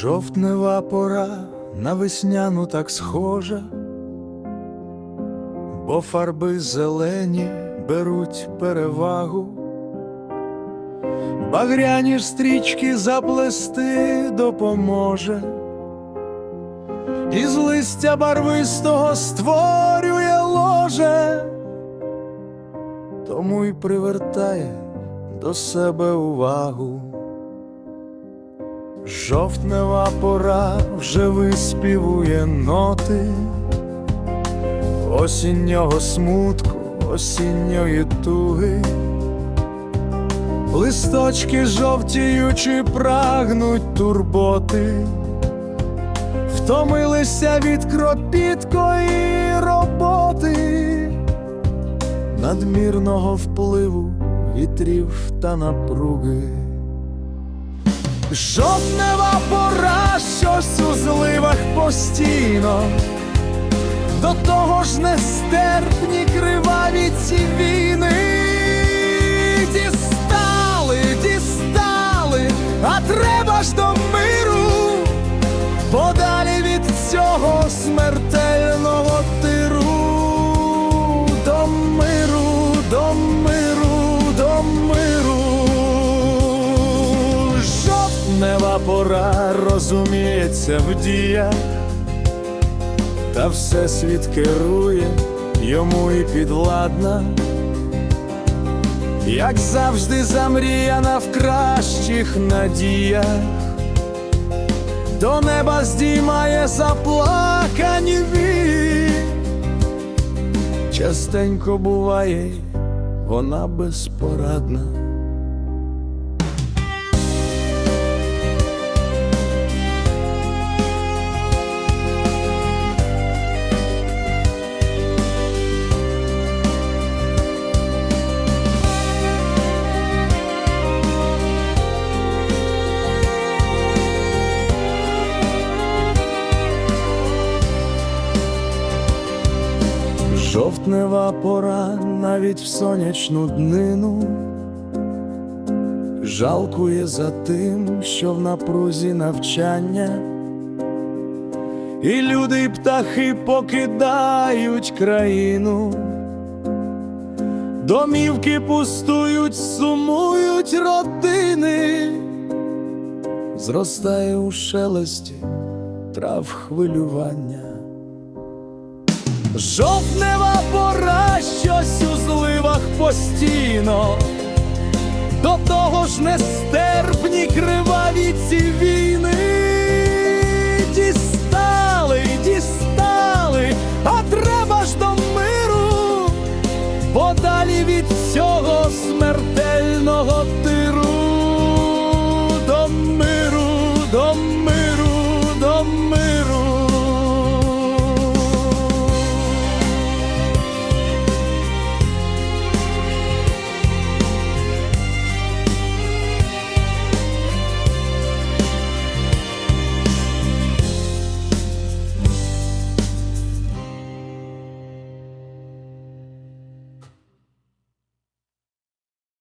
Жовтнева пора на весняну так схожа, бо фарби зелені беруть перевагу, багряні стрічки заплести допоможе, із листя барвистого створює ложе, тому й привертає до себе увагу. Жовтнева пора вже виспівує ноти. Осіннього смутку, осінньої туги, листочки жовтіючи прагнуть турботи, втомилися від кропіткої роботи, надмірного впливу вітрів та напруги. Жовтнева пора, щось у зливах постійно, до того ж нестерпні криваві ці війни. Дістали, дістали, а треба ж до миру, подалі розуміється в діях, та все світ керує йому і підвладна, як завжди замріяна в кращих надіях, до неба здіймає заплакані вії. Частенько буває, вона безпорадна. Жовтнева пора навіть в сонячну днину жалкує за тим, що в напрузі навчання, і люди й птахи покидають країну, домівки пустують, сумують родини, зростає у шелесті трав хвилювання. Жовтнева пора, щось у зливах постійно, до того ж нестерпні криваві ці.